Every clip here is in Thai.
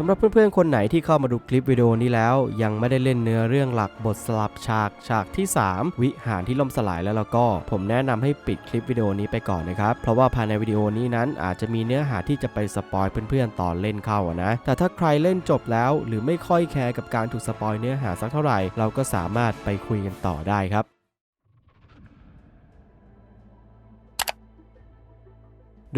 สำหรับเพื่อนๆ คนไหนที่เข้ามาดูคลิปวิดีโอนี้แล้ว ยังไม่ได้เล่นเนื้อเรื่องหลักบทสลับฉากฉากที่ 3 วิหารที่ล่มสลายแล้วแล้วก็ ผมแนะนำให้ปิดคลิปวิดีโอนี้ไปก่อนนะครับ เพราะว่าภายในวิดีโอนี้นั้นอาจจะมีเนื้อหาที่จะไปสปอยเพื่อนๆตอนเล่นเข้านะ แต่ถ้าใครเล่นจบแล้ว หรือไม่ค่อยแคร์กับการถูกสปอยเนื้อหาสักเท่าไหร่ เราก็สามารถไปคุยกันต่อได้ครับ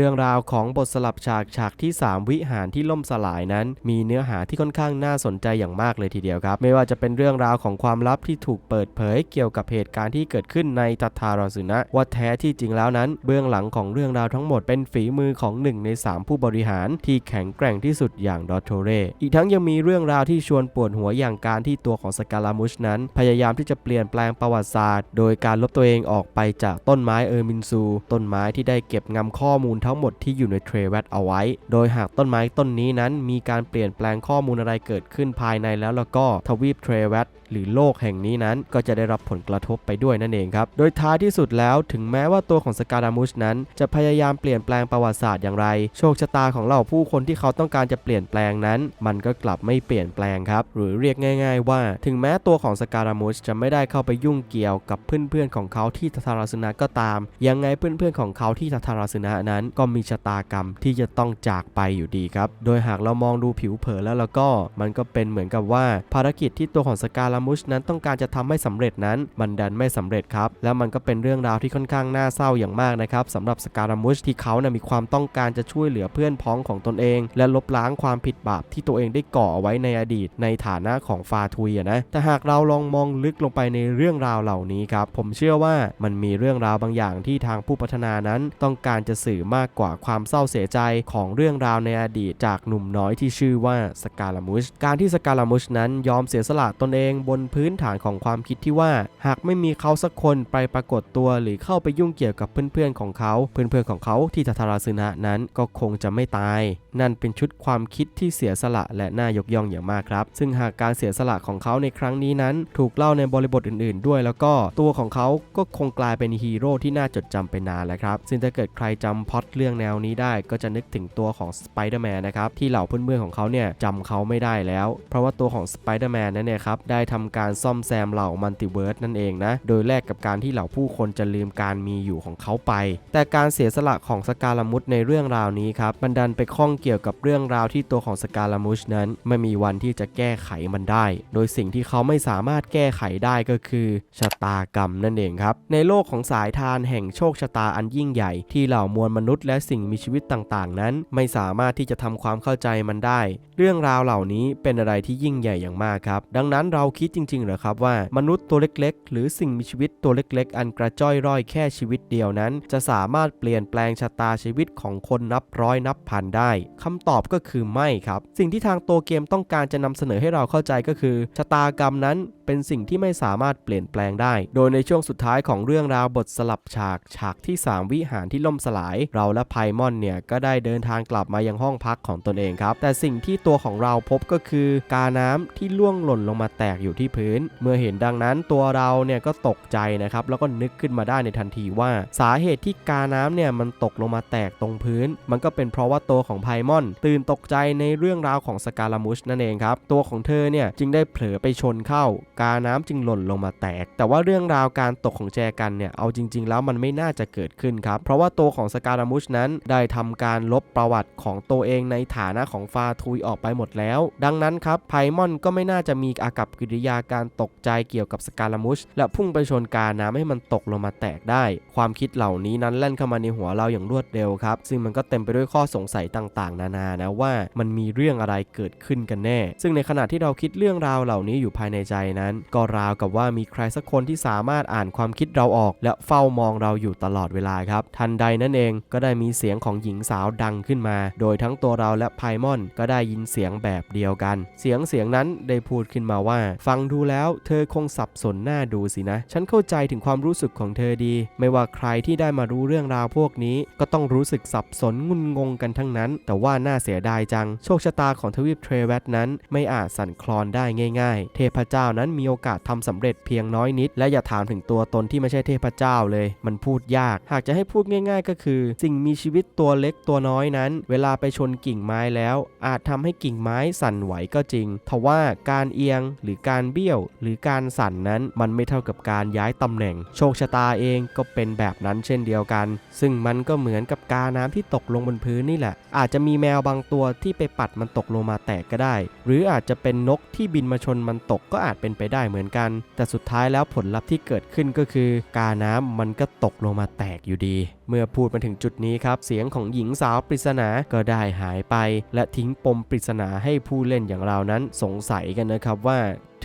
เรื่องราวของบทสลับฉากฉากที่ 3 วิหารที่ล่มสลายนั้น มีเนื้อหาที่ค่อนข้างน่าสนใจอย่างมากเลยทีเดียวครับ ไม่ว่าจะเป็นเรื่องราวของความลับที่ถูกเปิดเผยเกี่ยวกับเหตุการณ์ที่เกิดขึ้นในตัทาราสุนะ ว่าแท้ที่จริงแล้วนั้น เบื้องหลังของเรื่องราวทั้งหมดเป็นฝีมือของหนึ่งใน 3 ผู้บริหารที่แข็งแกร่งที่สุดอย่างดอตโทเรอีกทั้งยังมีเรื่องราวที่ชวนปวดหัวอย่างการที่ตัวของสกาลามุชนั้น พยายามที่จะเปลี่ยนแปลงประวัติศาสตร์ โดยการลบตัวเองออกไปจากต้นไม้เออร์มินซู ต้นไม้ที่ได้เก็บงำข้อมูลทั้งหมดที่อยู่ในเทรแวตเอาไว้ โดยหากต้นไม้ต้นนี้นั้นมีการเปลี่ยนแปลงข้อมูลอะไรเกิดขึ้นภายในแล้วแล้วก็ทวีปเทรแวตหรือโลกแห่งนี้นั้นก็จะได้รับผลกระทบไปด้วยนั่นเองครับ โดยท้ายที่สุดแล้วถึงแม้ว่าตัวของสกาดามุชนั้น จะพยายามเปลี่ยนแปลงประวัติศาสตร์อย่างไร โชคชะตาของเหล่าผู้คนที่เขาต้องการจะเปลี่ยนแปลงนั้น มันก็กลับไม่เปลี่ยนแปลงครับ หรือเรียกง่าย ๆ ว่า ถึงแม้ตัวของสกาดามุชจะไม่ได้เข้าไปยุ่งเกี่ยวกับเพื่อนๆของเขาที่ทัทาราสนะก็ตาม ยังไงเพื่อนๆของเขาที่ทัทาราสนะนั้น ก็มีชะตากรรมที่จะต้องจากไปอยู่ดีครับ โดยหากเรามองดูผิวเผินแล้วแล้วก็มันก็เป็นเหมือนกับว่าภารกิจที่ตัวของสกาลาามุชนั้นต้องการจะทำให้สำเร็จนั้น มันดันไม่สำเร็จครับ แล้วมันก็เป็นเรื่องราวที่ค่อนข้างน่าเศร้าอย่างมากนะครับสำหรับสกาลามุชที่เขานะมีความต้องการจะช่วยเหลือเพื่อนพ้องของตนเอง และลบล้างความผิดบาปที่ตัวเองได้ก่อเอาไว้ในอดีต ในฐานะของฟาทุยนะแต่หากเราลองมองลึกลงไปในเรื่องราวเหล่านี้ครับผมเชื่อว่ามันมีเรื่องราวบางอย่างที่ทางผู้พัฒนานั้น ต้องการจะสื่อมากกว่าความเศร้าเสียใจของเรื่องราวในอดีตจากหนุ่มน้อยที่ชื่อว่าสกาลามุชการที่สกาลามุชนั้นยอมเสียสละตนเองบนพื้นฐานของความคิดที่ว่า หากไม่มีเขาสักคนไปปรากฏตัวหรือเข้าไปยุ่งเกี่ยวกับเพื่อนๆของเขา เพื่อนๆของเขาที่ทัทาราซึนะนั้นก็คงจะไม่ตาย นั่นเป็นชุดความคิดที่เสียสละและน่ายกย่องอย่างมากครับ ซึ่งหากการเสียสละของเขาในครั้งนี้นั้น ถูกเล่าในบริบทอื่น ๆ ด้วย แล้วก็ตัวของเขาก็คงกลายเป็นฮีโร่ที่น่าจดจำไปนานแล้วครับ ซึ่งถ้าเกิดใครจำพ็อตเรื่องแนวนี้ได้ ก็จะนึกถึงตัวของสไปเดอร์แมนนะครับที่เหล่าเพื่อนๆของเขาเนี่ยจำเขาไม่ได้แล้ว เพราะว่าตัวของสไปเดอร์แมนนั้นเนี่ยครับได้ทำการซ่อมแซมเหล่ามัลติเวิร์สนั่นเองนะ โดยแลกกับการที่เหล่าผู้คนจะลืมการมีอยู่ของเขาไป แต่การเสียสละของสกาลามุชในเรื่องราวนี้ครับมันดันไปข้องเกี่ยวกับเรื่องราวที่ตัวของสกาลามุชนั้นไม่มีวันที่จะแก้ไขมันได้ โดยสิ่งที่เขาไม่สามารถแก้ไขได้ก็คือชะตากรรมนั่นเองครับ ในโลกของสายทานแห่งโชคชะตาอันยิ่งใหญ่ ที่เหล่ามวลมนุษย์และสิ่งมีชีวิตต่างๆ นั้น ไม่สามารถที่จะทำความเข้าใจมันได้ เรื่องราวเหล่านี้เป็นอะไรที่ยิ่งใหญ่อย่างมากครับ ดังนั้นเราคิดจริงๆ เหรอครับว่ามนุษย์ตัวเล็กๆ หรือสิ่งมีชีวิตตัวเล็กๆ อันกระจ้อยร่อยแค่ชีวิตเดียวนั้น จะสามารถเปลี่ยนแปลงชะตาชีวิตของคนนับร้อยนับพันได้คำตอบก็คือไม่ครับ สิ่งที่ทางตัวเกมต้องการจะนำเสนอให้เราเข้าใจก็คือชะตากรรมนั้นเป็นสิ่งที่ไม่สามารถเปลี่ยนแปลงได้ โดยในช่วงสุดท้ายของเรื่องราวบทสลับฉากฉากที่ 3 วิหารที่ล่มสลาย เราและไพมอนเนี่ยก็ได้เดินทางกลับมายังห้องพักของตนเองครับ แต่สิ่งที่ตัวของเราพบก็คือกาน้ำที่ล่วงหล่นลงมาแตกอยู่ที่พื้น เมื่อเห็นดังนั้นตัวเราเนี่ยก็ตกใจนะครับแล้วก็นึกขึ้นมาได้ในทันทีว่า สาเหตุที่กาน้ำเนี่ยมันตกลงมาแตกตรงพื้น มันก็เป็นเพราะว่าตัวของไพมอน ตื่นตกใจในเรื่องราวของสกาลามุชนั่นเองครับ ตัวของเธอเนี่ยจึงได้เผลอไปชนเข้า กาน้ำจึงหล่นลงมาแตก แต่ว่าเรื่องราวการตกของแจกันเนี่ยเอาจริง ๆ แล้วมันไม่น่าจะเกิดขึ้นครับ เพราะว่าตัวของสกาลามุชนั้นได้ทำการลบประวัติของตัวเองในฐานะของฟาทุยออกไปหมดแล้ว ดังนั้นครับไพมอนก็ไม่น่าจะมีอากับกิริยาการตกใจเกี่ยวกับสการามุชและพุ่งไปชนกาน้ำให้มันตกลงมาแตกได้ ความคิดเหล่านี้นั้นแล่นเข้ามาในหัวเราอย่างรวดเร็วครับ ซึ่งมันก็เต็มไปด้วยข้อสงสัยต่างๆ นานานะว่ามันมีเรื่องอะไรเกิดขึ้นกันแน่ ซึ่งในขณะที่เราคิดเรื่องราวเหล่านี้อยู่ภายในใจนั้น ก็ราวกับว่ามีใครสักคนที่สามารถอ่านความคิดเราออก และเฝ้ามองเราอยู่ตลอดเวลาครับ ทันใดนั่นเองก็ได้มีเสียงของหญิงสาวดังขึ้นมา โดยทั้งตัวเราและไพมอนก็ได้ยินเสียงแบบเดียวกัน เสียงเสียงนั้นได้พูดขึ้นมาว่าฟัังดูแล้ว เธอคงสับสนหน้าดูสินะ ฉันเข้าใจถึงความรู้สึกของเธอดี ไม่ว่าใครที่ได้มารู้เรื่องราวพวกนี้ ก็ต้องรู้สึกสับสนงุนงงกันทั้งนั้น แต่ว่าน่าเสียดายจัง โชคชะตาของทวีปเทรเวตนั้นไม่อาจสั่นคลอนได้ง่าย ๆ เทพเจ้านั้นมีโอกาสทำสำเร็จเพียงน้อยนิด และอย่าถามถึงตัวตนที่ไม่ใช่เทพเจ้าเลย มันพูดยาก หากจะให้พูดง่าย ๆ ก็คือ สิ่งมีชีวิตตัวเล็กตัวน้อยนั้น เวลาไปชนกิ่งไม้แล้ว อาจทำให้กิ่งไม้สั่นไหวก็จริงทว่าการเอียงหรือการการเบี้ยว หรือการสั่นนั้นมันไม่เท่ากับการย้ายตำแหน่ง โชคชะตาเองก็เป็นแบบนั้นเช่นเดียวกัน ซึ่งมันก็เหมือนกับกาน้ำที่ตกลงบนพื้นนี่แหละ อาจจะมีแมวบางตัวที่ไปปัดมันตกลงมาแตกก็ได้ หรืออาจจะเป็นนกที่บินมาชนมันตกก็อาจเป็นไปได้เหมือนกัน แต่สุดท้ายแล้วผลลัพธ์ที่เกิดขึ้นก็คือ กาน้ำมันก็ตกลงมาแตกอยู่ดี เมื่อพูดมาถึงจุดนี้ครับ เสียงของหญิงสาวปริศนาก็ได้หายไป และทิ้งปมปริศนาให้ผู้เล่นอย่างเรานั้นสงสัยกันนะครับว่า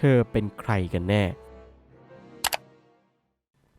เธอเป็นใครกันแน่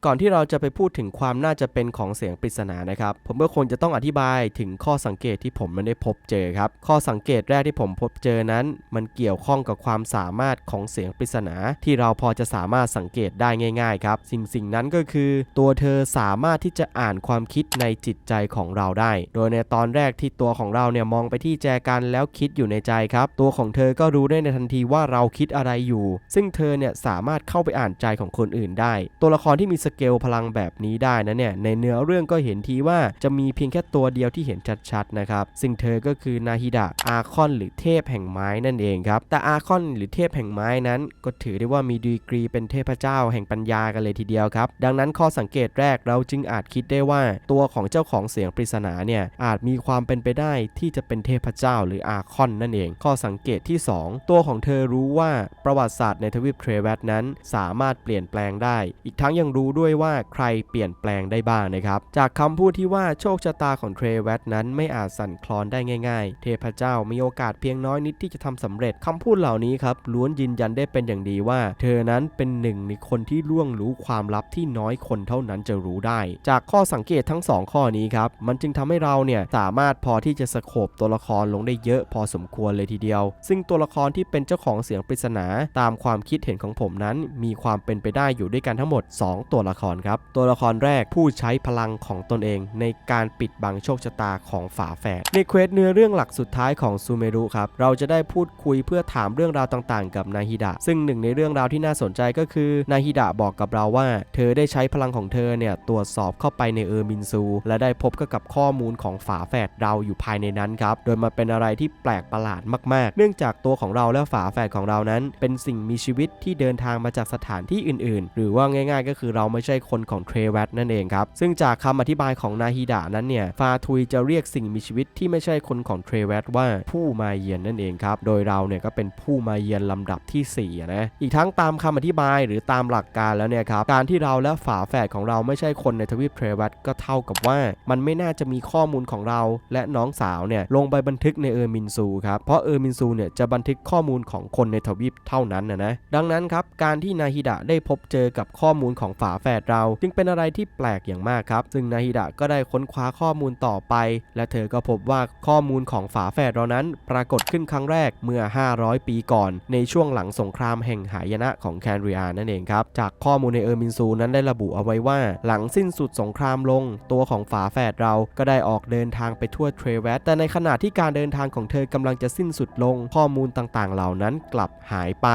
ก่อนที่เราจะไปพูดถึงความน่าจะเป็นของเสียงปริศนานะครับ ผมก็ควรจะต้องอธิบายถึงข้อสังเกตที่ผมมันได้พบเจอครับ ข้อสังเกตแรกที่ผมพบเจอนั้น มันเกี่ยวข้องกับความสามารถของเสียงปริศนาที่เราพอจะสามารถสังเกตได้ง่าย ๆ ครับ สิ่งสิ่งนั้นก็คือ ตัวเธอสามารถที่จะอ่านความคิดในจิตใจของเราได้ โดยในตอนแรกที่ตัวของเราเนี่ยมองไปที่แจกันแล้วคิดอยู่ในใจครับ ตัวของเธอก็รู้ได้ในทันทีว่าเราคิดอะไรอยู่ ซึ่งเธอเนี่ยสามารถเข้าไปอ่านใจของคนอื่นได้ ตัวละครที่มีสเกลพลังแบบนี้ได้นะเนี่ยในเนื้อเรื่องก็เห็นทีว่าจะมีเพียงแค่ตัวเดียวที่เห็นชัดๆนะครับซึ่งเธอก็คือนาฮิดะอาคอนหรือเทพแห่งไม้นั่นเองครับแต่อาคอนหรือเทพแห่งไม้นั้น ก็ถือได้ว่ามีดีกรีเป็นเทพเจ้าแห่งปัญญากันเลยทีเดียวครับดังนั้นข้อสังเกตแรกเราจึงอาจคิดได้ว่าตัวของเจ้าของเสียงปริศนาเนี่ยอาจมีความเป็นไปได้ที่จะเป็นเทพเจ้าหรืออาคอนนั่นเอง ข้อสังเกตที่ 2 ตัวของเธอรู้ว่าประวัติศาสตร์ในทวีปเทรเวตนั้น สามารถเปลี่ยนแปลงได้ อีกทั้งยังรู้ด้วยว่าใครเปลี่ยนแปลงได้บ้างนะครับ จากคำพูดที่ว่าโชคชะตาของเทรเวตนั้นไม่อาจสั่นคลอนได้ง่ายๆ เทพเจ้ามีโอกาสเพียงน้อยนิดที่จะทำสำเร็จคำพูดเหล่านี้ครับล้วนยืนยันได้เป็นอย่างดีว่า เธอนั้นเป็นหนึ่งในคนที่ล่วงรู้ความลับที่น้อยคนเท่านั้นจะรู้ได้ จากข้อสังเกตทั้งสองข้อนี้ครับมันจึงทำให้เราเนี่ยสามารถพอที่จะสโคบตัวละครลงได้เยอะพอสมควรเลยทีเดียว ซึ่งตัวละครที่เป็นเจ้าของเสียงปริศนาตามความคิดเห็นของผมนั้น มีความเป็นไปได้อยู่ด้วยกันทั้งหมด 2 ตัวละครครับ ตัวละครแรกผู้ใช้พลังของตนเอง ในการปิดบังโชคชะตาของฝาแฝดในเควสเนื้อเรื่องหลักสุดท้ายของซูเมรุครับ เราจะได้พูดคุยเพื่อถามเรื่องราวต่างๆ กับนาฮิดะ ซึ่งหนึ่งในเรื่องราวที่น่าสนใจก็คือนาฮิดะบอกกับเราว่า เธอได้ใช้พลังของเธอเนี่ยตรวจสอบเข้าไปในเออร์มินซู และได้พบกับข้อมูลของฝาแฝดเราอยู่ภายในนั้นครับ โดยมันเป็นอะไรที่แปลกประหลาดมาก ๆ เนื่องจากตัวของเราและฝาแฝดของเรานั้น เป็นสิ่งมีชีวิตที่เดินทางมาจากสถานที่อื่น ๆ หรือว่าง่าย ๆ ก็คือเราไม่ใช่คนของเทรเวตนั่นเองครับ ซึ่งจากคำอธิบายของนาฮิดะนั้นเนี่ย ฟาทุยจะเรียกสิ่งมีชีวิตที่ไม่ใช่คนของเทรเวตว่าผู้มาเยือนนั่นเองครับ โดยเราเนี่ยก็เป็นผู้มาเยือนลำดับที่สี่นะ อีกทั้งตามคำอธิบายหรือตามหลักการแล้วเนี่ยครับ การที่เราและฝาแฝดของเราไม่ใช่คนในทวีปเทรเวตก็เท่ากับว่า มันไม่น่าจะมีข้อมูลของเราและน้องสาวเนี่ยลงไปบันทึกในเออร์มินซูครับ เพราะเออร์มินซูเนี่ยจะบันทึกข้อมูลของคนในทวีปเท่านั้นนะนะ ดังนั้นครับการที่นาฮิดะได้พบเจอกับข้อมูลของฝาแฝดเรา จึงเป็นอะไรที่แปลกอย่างมากครับ ซึ่งนาฮิดะก็ได้ค้นคว้าข้อมูลต่อไป และเธอก็พบว่าข้อมูลของฝาแฝดเรานั้น ปรากฏขึ้นครั้งแรกเมื่อ 500 ปีก่อน ในช่วงหลังสงครามแห่งหายนะของแคนเรียนั่นเองครับ จากข้อมูลในเออร์มินซูนั้นได้ระบุเอาไว้ว่า หลังสิ้นสุดสงครามลง ตัวของฝาแฝดเราก็ได้ออกเดินทางไปทั่วเทรเวตแต่ในขณะที่การเดินทางของเธอกำลังจะสิ้นสุดลง ข้อมูลต่างๆ เหล่านั้นกลับหายไป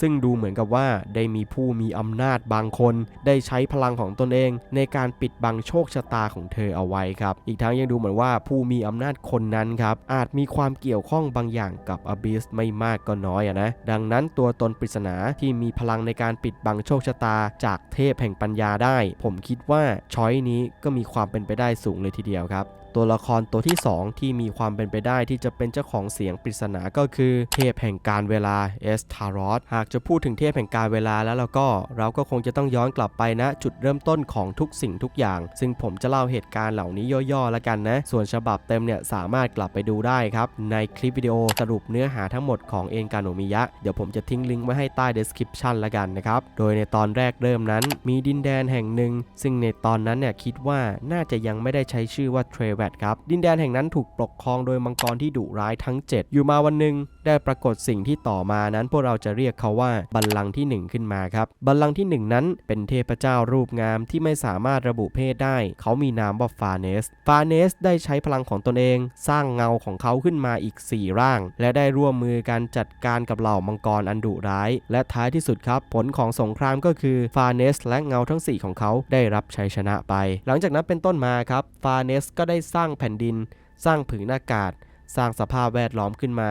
ซึ่งดูเหมือนกับว่าได้มีผู้มีอำนาจบางคน ได้ใช้ช้พลังของตนเองในการปิดบังโชคชะตาของเธอเอาไว้ครับ อีกทั้งยังดูเหมือนว่าผู้มีอำนาจคนนั้นครับอาจมีความเกี่ยวข้องบางอย่างกับอบิสไม่มากก็น้อยอะนะ ดังนั้นตัวตนปริศนาที่มีพลังในการปิดบังโชคชะตา จากเทพแห่งปัญญาได้ ผมคิดว่าช้อยนี้ก็มีความเป็นไปได้สูงเลยทีเดียวครับ ตัวละครตัวที่ 2 ที่มีความเป็นไปได้ที่จะเป็นเจ้าของเสียงปริศนาก็คือเทพแห่งการเวลาเอสทารอสหากจะพูดถึงเทพแห่งการเวลาแล้วเราก็เราก็คงจะต้องย้อนกลับไปนะ จุดเริ่มต้นของทุกสิ่งทุกอย่าง ซึ่งผมจะเล่าเหตุการณ์เหล่านี้ย่อๆ แล้วกันนะ ส่วนฉบับเต็มเนี่ยสามารถกลับไปดูได้ครับ ในคลิปวิดีโอสรุปเนื้อหาทั้งหมดของเอ็นการโนมิยะ เดี๋ยวผมจะทิ้งลิงก์ไว้ให้ใต้ description ละกันนะครับ โดยในตอนแรกเริ่มนั้น มีดินแดนแห่งหนึ่งซึ่งในตอนนั้นเนี่ยคิดว่าน่าจะยังไม่ได้ใช้ชื่อว่าเทรเวตครับดินแดนแห่งนั้นถูกปกครองโดยมังกรที่ดุร้ายทั้ง 7 อยู่มาวันหนึ่งได้ปรากฏสิ่งที่ต่อมานั้นพวกเราจะเรียกเขาว่าบัลลังก์ที่หนึ่งขึ้นมาครับบัลลังก์ที่หนึ่งนั้นเป็นเทพเจ้ารูปงามที่ไม่สามารถระบุเพศได้ เขามีนามว่าฟาเนส ฟาเนสได้ใช้พลังของตนเอง สร้างเงาของเขาขึ้นมาอีก 4 ร่าง และได้ร่วมมือกันจัดการกับเหล่ามังกรอันดุร้าย และท้ายที่สุดครับ ผลของสงครามก็คือฟาเนสและเงาทั้ง 4 ของเขาได้รับชัยชนะไป หลังจากนั้นเป็นต้นมาครับฟาเนสก็ได้สร้างแผ่นดิน สร้างผืนอากาศ สร้างสภาพแวดล้อมขึ้นมา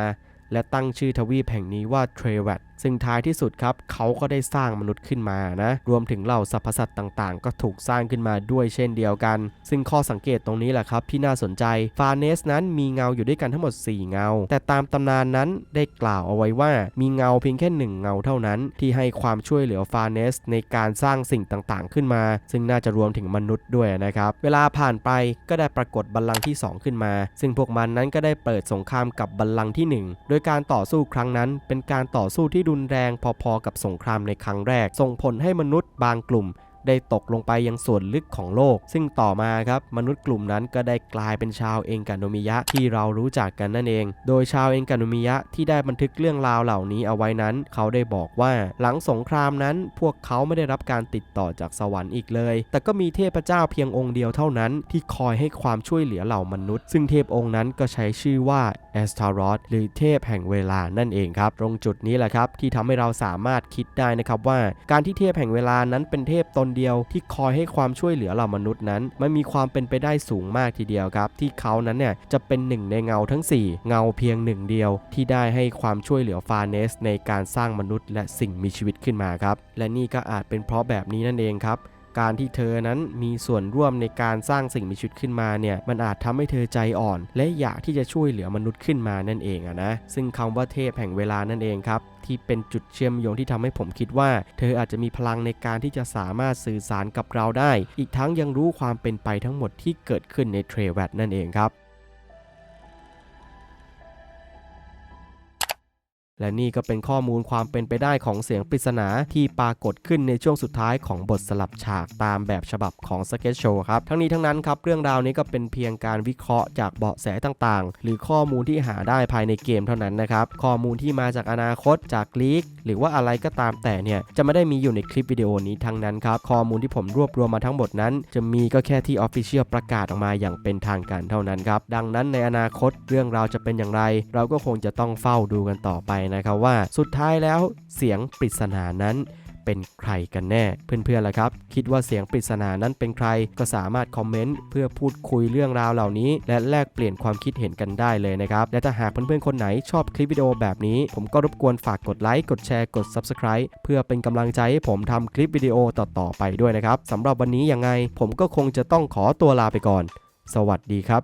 และตั้งชื่อทวีปแห่งนี้ว่าเทรเวต ซึ่งท้ายที่สุดครับเขาก็ได้สร้างมนุษย์ขึ้นมานะ รวมถึงเหล่าสรรพสัตว์ต่างๆ ก็ถูกสร้างขึ้นมาด้วยเช่นเดียวกัน ซึ่งข้อสังเกตตรงนี้แหละครับที่น่าสนใจฟาเนสนั้นมีเงาอยู่ด้วยกันทั้งหมด 4 เงา แต่ตามตำนานนั้นได้กล่าวเอาไว้ว่ามีเงาเพียงแค่หนึ่งเงาเท่านั้น ที่ให้ความช่วยเหลือฟาเนสในการสร้างสิ่งต่างๆ ขึ้นมา ซึ่งน่าจะรวมถึงมนุษย์ด้วยนะครับ เวลาผ่านไปก็ได้ปรากฏบัลลังก์ที่ 2 ขึ้นมา ซึ่งพวกมันนั้นก็ได้เปิดสงครามกับบัลลังก์ที่ 1 โดยการต่อสู้ครั้งนั้นเป็นการต่อสู้ที่รุนแรงพอๆกับสงครามในครั้งแรก ส่งผลให้มนุษย์บางกลุ่ม ได้ตกลงไปยังส่วนลึกของโลก ซึ่งต่อมาครับมนุษย์กลุ่มนั้นก็ได้กลายเป็นชาวเองกาโนมิยะที่เรารู้จักกันนั่นเอง โดยชาวเองกาโนมิยะที่ได้บันทึกเรื่องราวเหล่านี้เอาไว้นั้น เขาได้บอกว่าหลังสงครามนั้นพวกเขาไม่ได้รับการติดต่อจากสวรรค์อีกเลย แต่ก็มีเทพเจ้าเพียงองค์เดียวเท่านั้น ที่คอยให้ความช่วยเหลือเหล่ามนุษย์ ซึ่งเทพองค์นั้นก็ใช้ชื่อว่าแอสทารอสหรือเทพแห่งเวลานั่นเองครับ ตรงจุดนี้แหละครับที่ทำให้เราสามารถคิดได้นะครับว่า การที่เทพแห่งเวลานั้นเป็นเทพตนเดียวที่คอยให้ความช่วยเหลือเหล่ามนุษย์นั้น มันมีความเป็นไปได้สูงมากทีเดียวครับ ที่เขานั้นเนี่ยจะเป็นหนึ่งในเงาทั้ง 4 เงาเพียงหนึ่งเดียว ที่ได้ให้ความช่วยเหลือฟาเนสในการสร้างมนุษย์และสิ่งมีชีวิตขึ้นมาครับและนี่ก็อาจเป็นเพราะแบบนี้นั่นเองครับ การที่เธอนั้นมีส่วนร่วมในการสร้างสิ่งมีชีวิตขึ้นมาเนี่ยมันอาจทำให้เธอใจอ่อน และอยากที่จะช่วยเหลือมนุษย์ขึ้นมานั่นเองอะนะซึ่งคำว่าเทพแห่งเวลานั่นเองครับที่เป็นจุดเชื่อมโยงที่ทำให้ผมคิดว่า เธออาจจะมีพลังในการที่จะสามารถสื่อสารกับเราได้ อีกทั้งยังรู้ความเป็นไปทั้งหมดที่เกิดขึ้นในเทรเวตนั่นเองครับ และนี่ก็เป็นข้อมูลความเป็นไปได้ของเสียงปริศนาที่ปรากฏขึ้นในช่วงสุดท้ายของบทสลับฉากตามแบบฉบับของ s k e t c h Show ครับ ทั้งนี้ทั้งนั้นครับ เรื่องราวนี้ก็เป็นเพียงการวิเคราะห์จากเบาะแสต่างๆ หรือข้อมูลที่หาได้ภายในเกมเท่านั้นนะครับ ข้อมูลที่มาจากอนาคตจากลีกหรือว่าอะไรก็ตามแต่เนี่ยจะไม่ได้มีอยู่ในคลิปวิดีโอนี้ทั้งนั้นครับข้อมูลที่ผมรวบรวมมาทั้งหมดนั้น จะมีก็แค่ที่ Official ประกาศออกมาอย่างเป็นทางการเท่านั้นครับดังนั้นในอนาคตเรื่องราวจะเป็นอย่างไร เราก็คงจะต้องเฝ้าดูกันต่อไปนะครับว่าสุดท้ายแล้วเสียงปริศนานั้นเป็นใครกันแน่ เพื่อนๆล่ะครับ คิดว่าเสียงปริศนานั้นเป็นใครก็สามารถคอมเมนต์เพื่อพูดคุยเรื่องราวเหล่านี้ และแลกเปลี่ยนความคิดเห็นกันได้เลยนะครับ และถ้าหากเพื่อนๆคนไหนชอบคลิปวิดีโอแบบนี้ ผมก็รบกวนฝากกดไลค์กดแชร์กด Subscribe เพื่อเป็นกำลังใจให้ผมทำคลิปวิดีโอต่อๆไปด้วยนะครับสำหรับวันนี้ยังไง ผมก็คงจะต้องขอตัวลาไปก่อน สวัสดีครับ